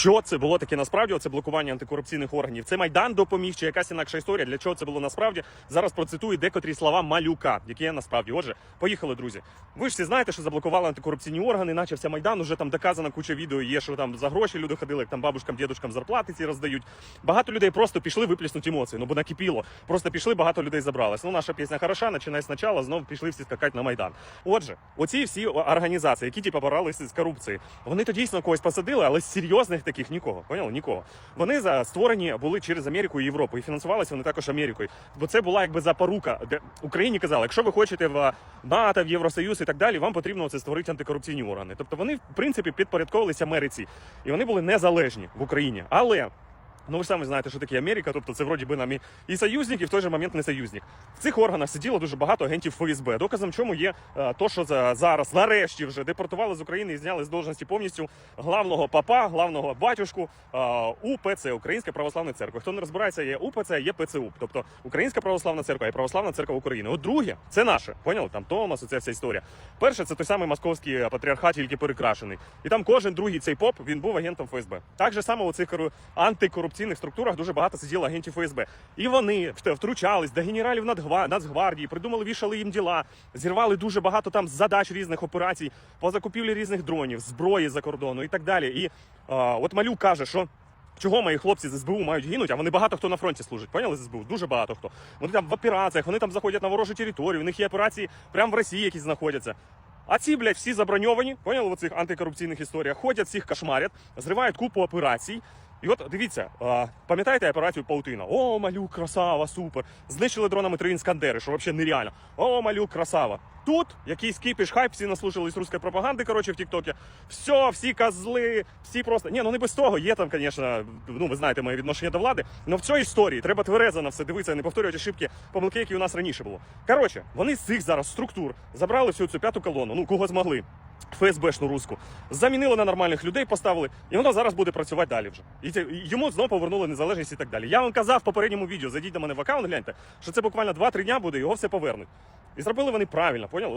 Що це було таке насправді? Це блокування антикорупційних органів. Це майдан допоміг, чи якась інакша історія. Для чого це було насправді? Зараз процитую декотрі слова малюка, які є насправді. Отже, поїхали, друзі. Ви ж всі знаєте, що заблокували антикорупційні органи, начався майдан. Уже там доказана куча відео є, що там за гроші люди ходили, як там бабушкам, дідушкам зарплати ці роздають. Багато людей просто пішли виплеснути емоції. Ну бо накипіло. Просто пішли, багато людей забралось. Ну, наша пісня хороша, починай спочатку, знов пішли всі скакати на майдан. Отже, оці всі організації, які типу, боролися з корупцією, вони то дійсно когось посадили, але серйозних таких нікого. Поняли? Нікого. Вони за створені були через Америку і Європу, і фінансувалися вони також Америкою. Бо це була якби запорука, де Україні казали, якщо ви хочете в НАТО, в Євросоюз і так далі, вам потрібно це створити антикорупційні органи. Тобто вони, в принципі, підпорядковувалися Америці, і вони були незалежні в Україні. Але Ну, ви ж самі знаєте, що таке Америка, тобто це вроді би нам і, союзник, і в той же момент не союзник. В цих органах сиділо дуже багато агентів ФСБ. Доказом чому є е, то, що за, зараз нарешті вже депортували з України і зняли з должності повністю главного папа, главного батюшку е, УПЦ, Українська православна церква. Хто не розбирається, є УПЦ, є ПЦУ, тобто Українська православна церква і православна церква України. От друге, це наше. Поняли? Там Томас, оця вся історія. Перше, це той самий московський патріархат, тільки перекрашений. І там кожен другий цей поп він був агентом ФСБ. Так же само у цих кору- антикорупційних структурах дуже багато сиділо агентів ФСБ. І вони втручались до генералів Нацгвардії, придумали, вішали їм діла, зірвали дуже багато там задач різних операцій по закупівлі різних дронів, зброї за кордону і так далі. І а, от Малюк каже, що. Чого мої хлопці з СБУ мають гинуть, а вони багато хто на фронті служить. Поняли з СБУ? Дуже багато хто. Вони там в операціях, вони там заходять на ворожу територію, у них є операції прямо в Росії, які знаходяться. А ці, блядь, всі заброньовані, поняли в цих антикорупційних історіях, ходять, всіх кошмарять, зривають купу операцій. І от дивіться, пам'ятаєте операцію Паутина? О, малюк, красава, супер. Знищили дронами три іскандери, що взагалі нереально. О, малюк, красава. Тут якийсь кіпіш, хайп, всі наслушались руської пропаганди, коротше, в Тіктокі. Все, всі козли, всі просто. Ні, ну не без того. Є там, звісно, ну ви знаєте моє відношення до влади. Але в цій історії треба тверезо на все дивитися, не повторювати ошибки, помилки, які у нас раніше було. Коротше, вони з цих зараз структур забрали всю цю п'яту колону, ну кого змогли. ФСБшну руську замінили на нормальних людей, поставили, і воно зараз буде працювати далі вже. І йому знову повернули незалежність і так далі. Я вам казав в попередньому відео, зайдіть до мене в аккаунт, гляньте, що це буквально 2-3 дня буде, його все повернуть. І зробили вони правильно, поняли?